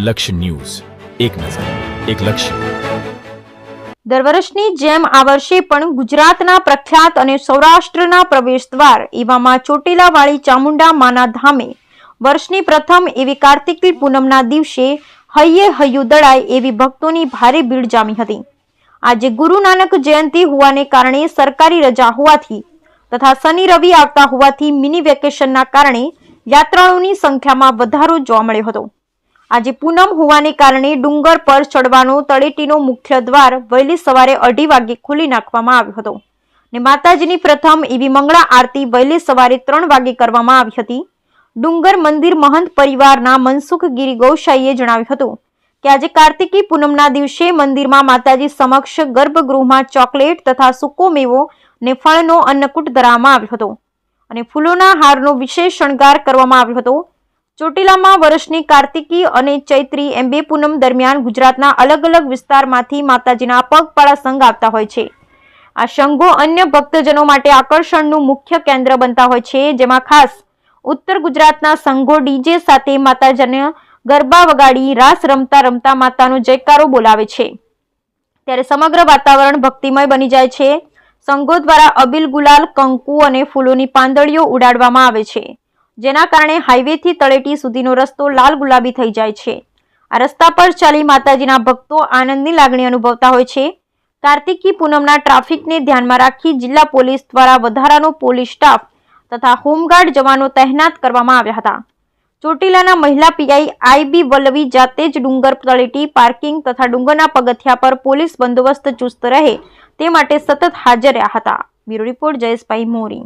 લક્ષ્ય ન્યૂઝ. એક નજર, એક લક્ષ્ય. દર વર્ષની જેમ આ વર્ષે પણ ગુજરાતના પ્રખ્યાત અને સૌરાષ્ટ્રના પ્રવેશ દ્વાર એવામાં ચોટીલાવાળી ચામુંડા માના ધામે વર્ષની પ્રથમ એવી કાર્તિકી પૂનમના દિવસે હૈયે હૈયું દળાય એવી ભક્તોની ભારે ભીડ જામી હતી. આજે ગુરુ નાનક જયંતિ હોવાને કારણે સરકારી રજા હોવાથી તથા શનિ રવિ આવતા હોવાથી મિની વેકેશનના કારણે યાત્રાળુઓની સંખ્યામાં વધારો જોવા મળ્યો હતો. આજે પૂનમ હોવાને કારણે ડુંગર પર ચડવાનો તળેટીનો મુખ્ય દ્વાર વહેલી સવારે અઢી વાગે ખોલી નાખવામાં આવ્યો હતો. ને માતાજીની પ્રથમ એવી મંગળા આરતી વહેલી સવારે ત્રણ વાગે કરવામાં આવી હતી. ડુંગર મંદિર મહંત પરિવારના મનસુખ ગીરી ગૌશાઈએ જણાવ્યું હતું કે આજે કાર્તિકી પૂનમના દિવસે મંદિરમાં માતાજી સમક્ષ ગર્ભગૃહમાં ચોકલેટ તથા સૂકો મેવો ને ફળનો અન્નકૂટ ધરાવવામાં આવ્યો હતો. અને ફૂલોના હારનો વિશેષ શણગાર કરવામાં આવ્યો હતો. ચોટીલામાં વર્ષની કાર્તિકી અને ચૈત્રી એમ બે પૂનમ દરમિયાન ગુજરાતના અલગ અલગ વિસ્તારમાંથી માતાજીના પગપાળા સંઘ આવતા હોય છે. આ સંઘો અન્ય ભક્તજનો માટે આકર્ષણનું મુખ્ય કેન્દ્ર બનતા હોય છે, જેમાં ખાસ ઉત્તર ગુજરાતના સંઘો ડીજે સાથે માતાજીને ગરબા વગાડી રાસ રમતા રમતા માતાનો જયકારો બોલાવે છે. ત્યારે સમગ્ર વાતાવરણ ભક્તિમય બની જાય છે. સંઘો દ્વારા અબીલ ગુલાલ, કંકુ અને ફૂલોની પાંદડીઓ ઉડાડવામાં આવે છે. જેના કારણે હાઈવેથી તળેટી સુધીનો રસ્તો લાલ ગુલાબી થઈ જાય છે. આ રસ્તા પર ચાલી માતાજીના ભક્તો આનંદની લાગણી અનુભવતા હોય છે. કાર્તિકી પૂનમના ટ્રાફિકને ધ્યાનમાં રાખી જિલ્લા પોલીસ દ્વારા વધારાનો પોલીસ સ્ટાફ તથા હોમગાર્ડ જવાનો તહેનાત કરવામાં આવ્યા હતા. ચોટીલાના મહિલા પીઆઈ આઈબી વલ્લવી જાતે જ ડુંગર તળેટી, પાર્કિંગ તથા ડુંગરના પગથિયા પર પોલીસ બંદોબસ્ત ચુસ્ત રહે તે માટે સતત હાજર રહ્યા હતા. Bureau report Jayeshbhai Mori.